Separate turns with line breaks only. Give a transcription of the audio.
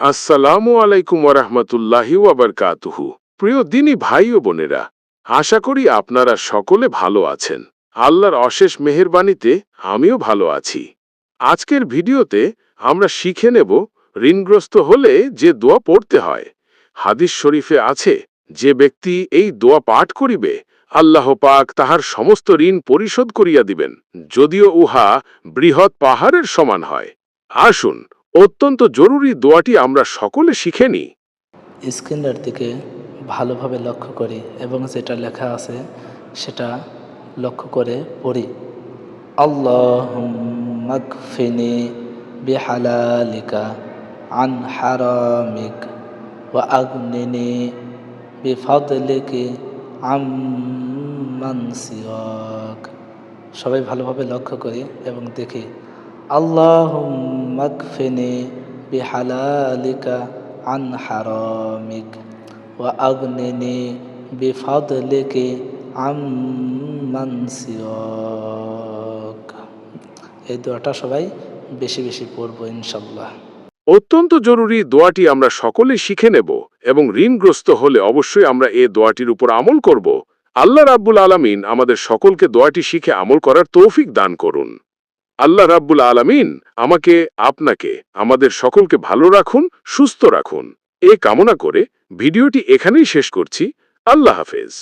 আসসালামু আলাইকুম ওরহমতুল্লাহি ওয়াবারকাতুহু। প্রিয় দিনী ভাই ও বোনেরা, আশা করি আপনারা সকলে ভালো আছেন। আল্লাহর অশেষ মেহেরবানিতে আমিও ভালো আছি। আজকের ভিডিওতে আমরা শিখে নেব ঋণগ্রস্ত হলে যে দোয়া পড়তে হয়। হাদিস শরীফে আছে, যে ব্যক্তি এই দোয়া পাঠ করিবে, আল্লাহ পাক তাহার সমস্ত ঋণ পরিশোধ করিয়া দিবেন, যদিও উহা বৃহৎ পাহাড়ের সমান হয়। আসুন অত্যন্ত জরুরি দোয়াটি আমরা সকলে শিখে নিই।
স্ক্রিনের দিকে ভালোভাবে লক্ষ্য করি এবং যেটা লেখা আছে সেটা লক্ষ্য করে পড়ি। আল্লাহফিনি বিহালালিকা আন হারামিক ওয়া আগনিনি বিফাদলিকি আম্মান সবাই ভালোভাবে লক্ষ্য করি এবং দেখি আল্লাহফিনি বিহালালিকা আন হারামিক ওয়া আগনিনি বিফাদলিকি আম্মান সিওয়াক। এই দোয়াটা সবাই বেশি বেশি পড়ব ইনশাল্লাহ
অত্যন্ত জরুরি দোয়াটি আমরা সকলে শিখে নেব এবং ঋণগ্রস্ত হলে অবশ্যই আমরা এ দোয়াটির উপর আমল করব। আল্লাহ রাব্বুল আলামিন আমাদের সকলকে দোয়াটি শিখে আমল করার তৌফিক দান করুন। আল্লাহ রাব্বুল আলামিন আমাকে, আপনাকে, আমাদের সকলকে ভালো রাখুন, সুস্থ রাখুন। এ কামনা করে ভিডিওটি এখানেই শেষ করছি। আল্লাহ হাফেজ।